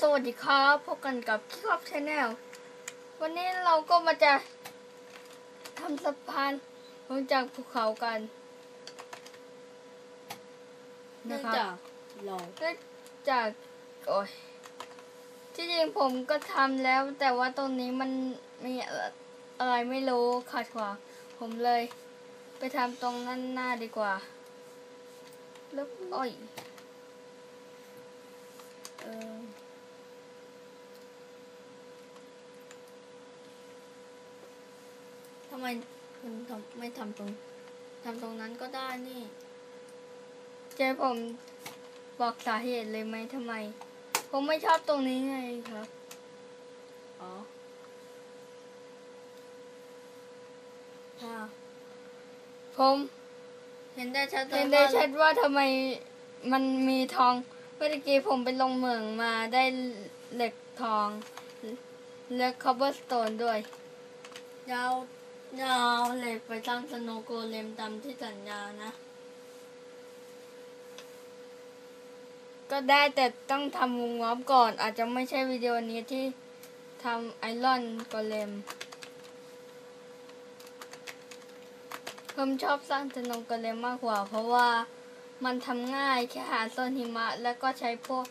สวัสดีครับพบกันกับคิคอฟชาแนลวันนี้เราก็มาจะทำสะพานลงจากภูเขากันเนื่นะองครับจากเราเนื่องจากโอ้ยที่จริงผมก็ทำแล้ว แต่ว่าตรงนี้มันมีอะไรไม่รู้ขัดขวางผมเลย ไปทำตรงนั้นหน้าดีกว่าแล้วโอ้ยเออ ทำ ไมคุณทำไม่ทำตรงทำตรงนั้นก็ได้นี่ เจ๊ผมบอกสาเหตุเลยไหมทำไม ผมไม่ชอบตรงนี้ไงครับ อ๋ออ่าผมเห็นได้ชัดลยเห็นได้ว่าชัดว่าทำไมมันมีทอง เมื่อกี้ผมไปลงเหมืองมาได้เหล็กทองและคอเบอร์สโตนด้วยยาว ยาวเหล็กไปสร้างสโนโกเลมตามที่สัญญานะ ก็ได้แต่ต้องทำวงล้อมก่อน อาจจะไม่ใช่วิดีโอนี้ที่ทำไอรอนกอเลมผมชอบสร้างสนงกอเลมมากกว่า เพราะว่ามันทำง่ายแค่หาโซนหิมะ แล้วก็ใช้พวก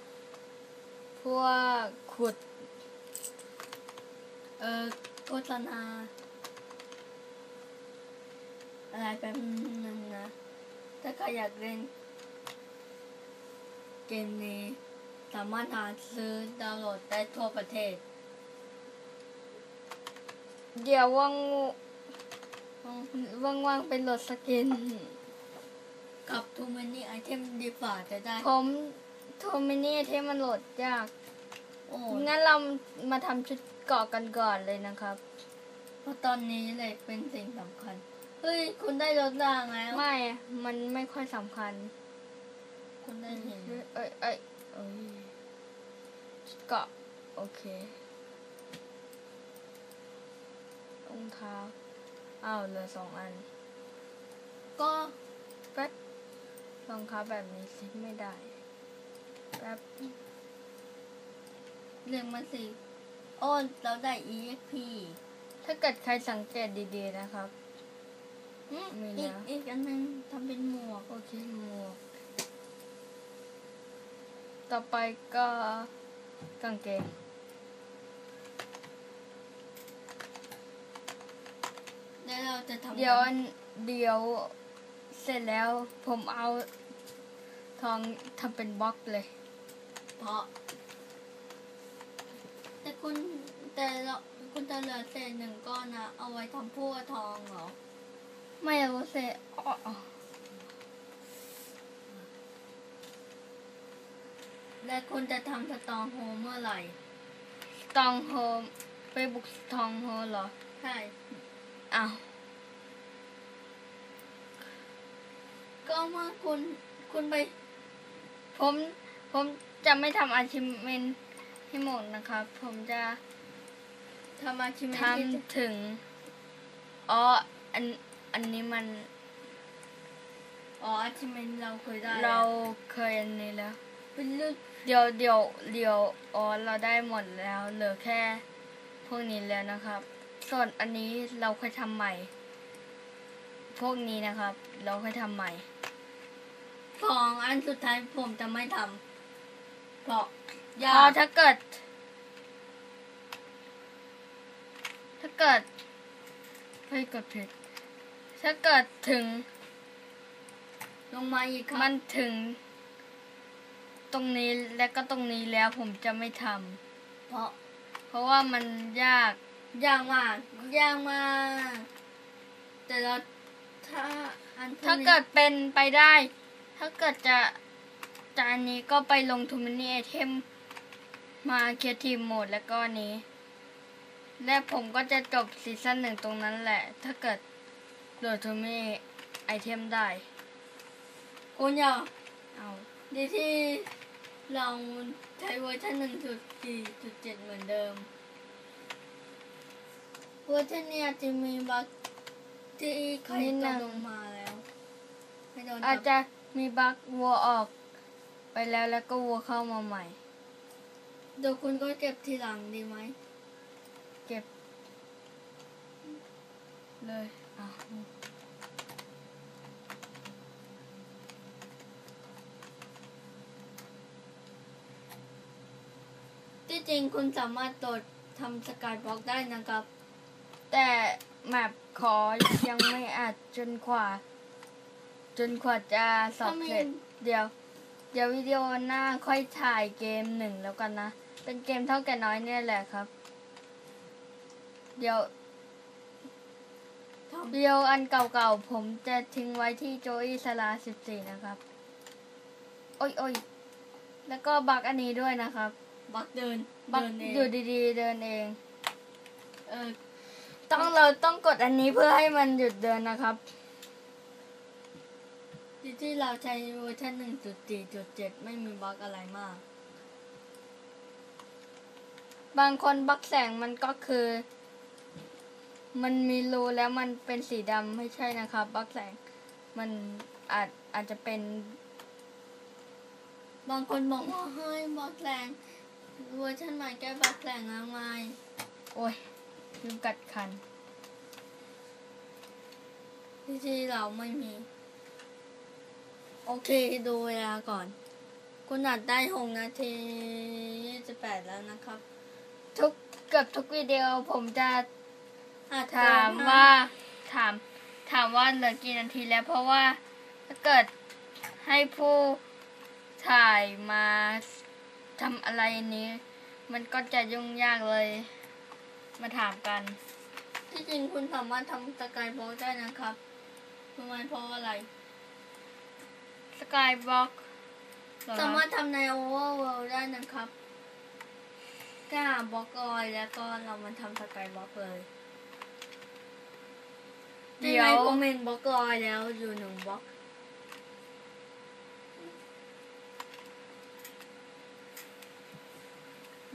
พวกขุด เออโฆษณา อะไรแป๊บนึงนะ ถ้าใครอยากเล่น เกมนี้ สามารถหาซื้อดาวน์โหลดได้ทั่วประเทศ เดี๋ยวว่างว่างว่างๆไปโหลดสกิน กับ Too Many Item ดีกว่าจะได้ ผมโทมินี่ที่มันโหลดยากโอ้งั้นเรามาทำชุดเกาะกันก่อนเลยนะครับ เพราะตอนนี้เหล็กเป็นสิ่งสำคัญ เฮ้ย คุณได้รถด่างแล้ว ไม่ มันไม่ค่อยสำคัญ คุณได้เห็นเอ้ยเอ้ยเอ้ยชุดเกาะโอเครองเท้าอ้าวเหลือสองอัน ก็แป๊บรองเท้าแบบนี้ซิไม่ได้แป๊บเรียงมาสิโอ้เราได้ EXP ถ้าเกิดใครสังเกตดีๆนะครับอื มมีอีกนะอีกอันหนึงทำเป็นหมวก โอเคหมวก ต่อไปก็กางเกงแล้วเราจะทำเดี๋ยวอันเดี๋ยวเสร็จแล้วผมเอาทองทำเป็นบล็อกเลย เพราะ แต่คุณแต่เราคุณจะเหลือเศษหนึ่งก้อนนะ เอาไว้ทำพวกทองเหรอ ไม่รู้เสร็จอ๋ออ๋อและคุณจะทำสตองโฮเมื่อไหร่ตองโฮมไปบุกทองโฮเหรอ ใช่อ้าวก็เมื่อคุณคุณไป ผมผมจะไม่ทำอาชิเมนให้หมดนะครับ ผมจะทำอาชีพทำถึงอ๋ออัน อันนี้มัน อ๋ออาชีพเราเคยได้ เราเคยอันนี้แล้ว เป็นเรื่องเดี๋ยวเดี๋ยวเดี๋ยวอ๋อเราได้หมดแล้ว เหลือแค่พวกนี้แล้วนะครับ ส่วนอันนี้เราค่อยทำใหม่ พวกนี้นะครับ เราค่อยทำใหม่ของอันสุดท้ายผมจะไม่ทำเพราะพยาอกถ้าเกิด ถ้าเกิดเฮ้ยกดผิด ถ้าเกิดถึง ลงมาอีกคมัรับนถึง ตรงนี้และก็ตรงนี้แล้วผมจะไม่ทเพราะำเพราะว่ามันยาก ยากมากยากมาก แต่เราถ้าอันพวถ้านี้เกิดเป็นไปได้ ถ้าเกิดจะจานนี้ก็ไปลงทุนมินิไอเทมมาเคียทีมโหมดแล้วก็อันนี้ และผมก็จะจบซีซั่นหนึ่งตรงนั้นแหละ ถ้าเกิด โหลดทุนมินิไอเทมได้ คุณอยากเอาดีที่เราใช้เวอร์ชันหนึ่งจุดสี่จุดเจ็ดเหมือนเดิม เวอร์ชันเนี้จะมีบั๊กที่ใครตกลงมาแล้วไม่โดนอาจจับจะมีบั๊กวัวออก ไปแล้วแล้วก็วัวเข้ามาใหม่เดี๋ยวคุณก็เก็บทีหลังดีไหม เก็บ เลยอะที่จริงคุณสามารถโดดทำสกายบล็อกได้นะครับ แต่แมปขอยังไม่อาจจนกว่า จนกว่าจะสอบเสร็จเดี๋ยว เดี๋ยววิดีโอหน้าค่อยถ่ายเกมหนึ่งแล้วกันนะ เป็นเกมเท่าแก่น้อยเนี่ยแหละครับ เดี๋ยวทำ วิดีโออันเก่าๆ ผมจะทิ้งไว้ที่โจอี้สลาสิบสี่นะครับ โอ้ยโอ้ยแล้วก็บักอันนี้ด้วยนะครับบล็อกเดินบักเดินเองอยู่ดีๆ เดินเอง เออต้องเราต้องกดอันนี้เพื่อให้มันหยุดเดินนะครับที่ที่เราใช้เวอร์ชัน1.4.7 ไม่มีบล็อกอะไรมาก บางคนบักแสงมันก็คือ มันมีรูแล้วมันเป็นสีดำไม่ใช่นะครับบักแสงมันอาจอาจจะเป็น บางคนบอกว่าเฮ้ยบล็อกแรงเวอร์ชันใหม่แก้บล็อกแรงแล้วไงโอ้ยลืมกัดคันที่ที่เราไม่มี โอเคดูเวลาก่อน คุณอัดได้หกนาที28แปดแล้วนะครับ ทุกเกือบทุกวิดีโอผมจะ ถามว่าถามถามว่าเหลือกี่นาทีแล้วเพราะว่าถ้าเกิดให้ผู้ถ่ายมาทำอะไรนี้ มันก็จะยุ่งยากเลย มาถามกัน ที่จริงคุณสามารถทำสกายบล็อกได้นะครับทำไมเพราะอะไรสกายบล็อกสามารถทำใน Overworld ได้นะครับก็หาบล็อกออยแล้วก็เรามาทำสกายบล็อกเลย เดี๋ยวในผมเห็นบล็อกออยแล้วอยู่หนึ่งบล็อก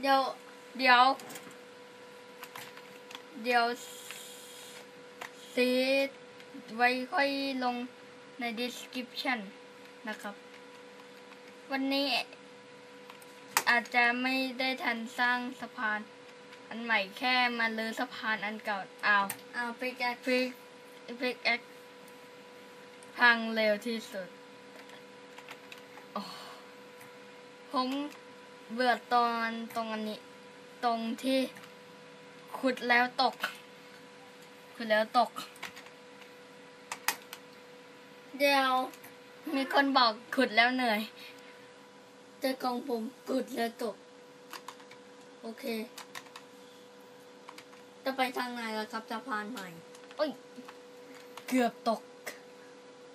เดี๋ยวเดี๋ยว เดี๋ยวซีไว้ค่อยลงใน description นะครับ วันนี้อาจจะไม่ได้ทันสร้างสะพาน อันใหม่แค่มาลือสะพานอันเก่าอ้าวเอาไปแกะฟิก ฟิกแอคพังเร็วที่สุด ผมเบื่อตอนตรงอันนี้ ตรงที่ขุดแล้วตก ขุดแล้วตก เดี๋ยว มีคนบอกขุดแล้วเหนื่อยเจอกองผมกุดแล้วตก โอเค จะไปทางไหนล่ะครับสะพานใหม่ โอ้ย เกือบตก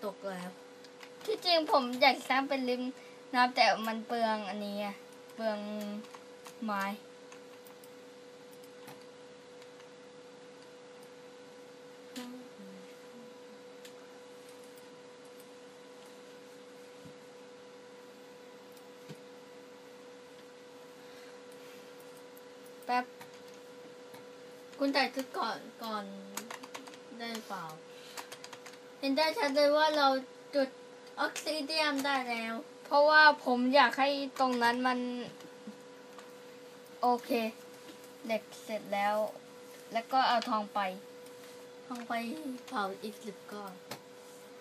ตกแล้ว ที่จริงผมอยากสร้างเป็นริมน้ำแต่มันเปลืองอันนี้อะเปลืองไม้แป๊บ คุณถ่ายคลิปก่อนก่อนได้เปล่า ห็นได้ชัดเลยว่าเราจุดออกซิเดียมได้แล้ว เพราะว่าผมอยากให้ตรงนั้นมัน โอเคเหล็กเสร็จแล้ว แล้วก็เอาทองไปลองไปเผาอีกสิบก้อน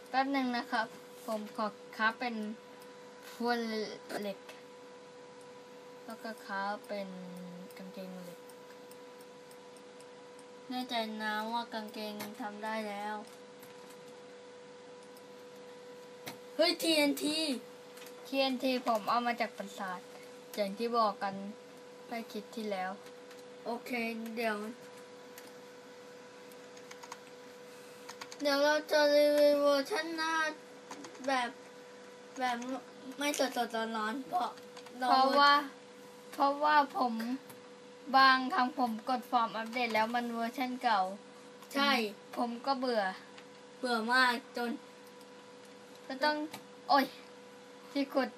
แป๊บหนึ่งนะครับ ผมขอค้าเป็นพวกเหล็ก แล้วก็ค้าเป็นกางเกงเหล็ก แน่ใจนะว่ากางเกงทำได้แล้ว เฮ้ย TNT TNT ผมเอามาจากปราสาทอย่างที่บอกกันไปคลิดที่แล้ว โอเค เดี๋ยว เดี๋ยวเราจะรีวิวเวอร์ชันหน้าแบบแบบไม่สดสดร้อนร้อนๆเพราะเพราะว่า เพราะว่าผมบางครั้งผมกดฟอร์มอัปเดตแล้วมันเวอร์ชันเก่า ใช่ ผมก็เบื่อ เบื่อมากจน ก็ต้อง โอ้ย ที่ขุด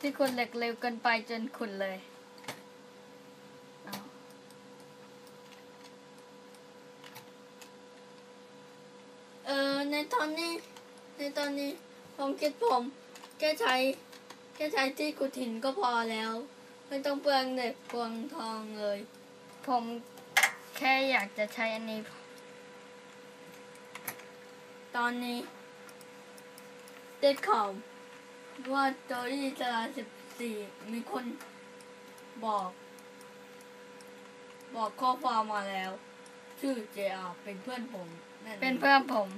ที่ขุดเหล็กเร็วเกินไปจนขุดเลยเออในตอนนี้ ในตอนนี้ผมคิดผมแค่ใช้แค่ใช้ที่กุดหินก็พอแล้ว ไม่ต้องเปลืองเด็กเปลืองทองเลย ผมแค่อยากจะใช้อันนี้ ตอนนี้ ได้ข่าวว่าโจอี้จราสิบสี่มีคนบอก บอกข้อความมาแล้ว ชื่อเจอาเป็นเพื่อนผมนั่นงเป็นเพื่อนผม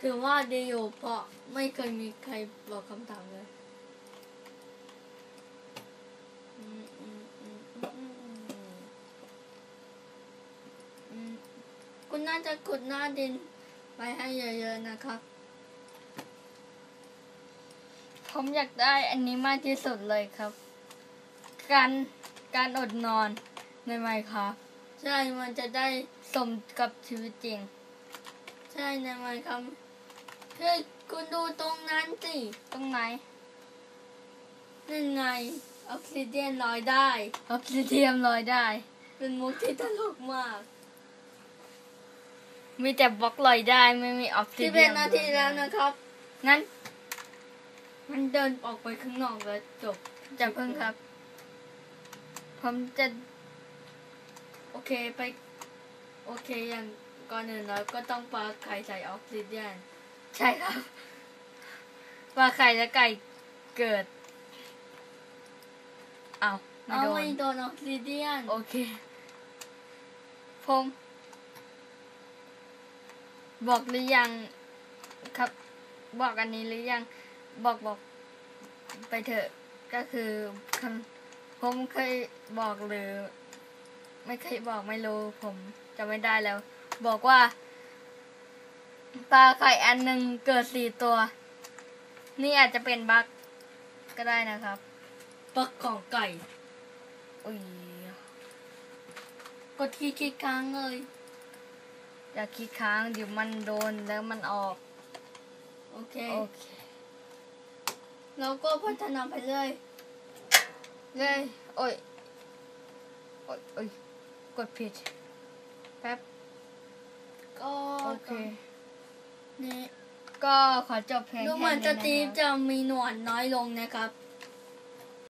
ถือว่าดีอยู่เพราะไม่เคยมีใครบอกคำถามเลยอืมอืมอืมอืมอืมอืมอืมคุณน่าจะขุดหน้าดิน ไปให้เยอะๆนะครับ ผมอยากได้อันนี้มากที่สุดเลยครับ การการอดนอนในไมครับใช่มันจะได้สมกับชีวิตจริง ใช่ในมันครับเฮ้ยคุณดูตรงนั้นสิตรงไหนนั่นไงออกซิเจนลอยได้ออกซิเดียมลอยได้ เป็นมุกที่ตลกมาก มีแต่บล็อกลอยได้ไม่มีออกซิที่เดีเป็ยนมนาทีแล้วนะครับงั้น มันเดินออกไปข้างนอกแล้วจบจะเพิ่งครับ ผมจะ โอเคไป โอเคอย่างก่อนอื่นเราก็ต้องปาไข่ใส่ออกซิเจนใช่ครับว่าไข่และไก่เกิดเอาวไม่เอาโดน ไม่โดนออกซิเจนโอเค ผม บอกหรือยังครับ บอกอันนี้หรือยังบอกบอกไปเถอะก็คือคำผมเคยบอกหรือ ไม่เคยบอกไม่รู้ผมจะไม่ได้แล้ว บอกว่าปลาไข่อันหนึ่งเกิดสี่ตัว นี่อาจจะเป็นบั๊กก็ได้นะครับปักของไก่อุ้ยกดที่คลิกค้างเลย อย่าคิดค้างเดี๋ยวมันโดนแล้วมันออก โอเค โอเค เราก็พัฒนาไปเรื่อยเลย โอ้ย โอ้ยโอ้ยกดผิด แป๊บ ก็โอเค นี่ ก็ขอจบเพลงดูแค่เหมือนนี้จะนะตีฟครับจะมีหนวดน้อยลงนะครับ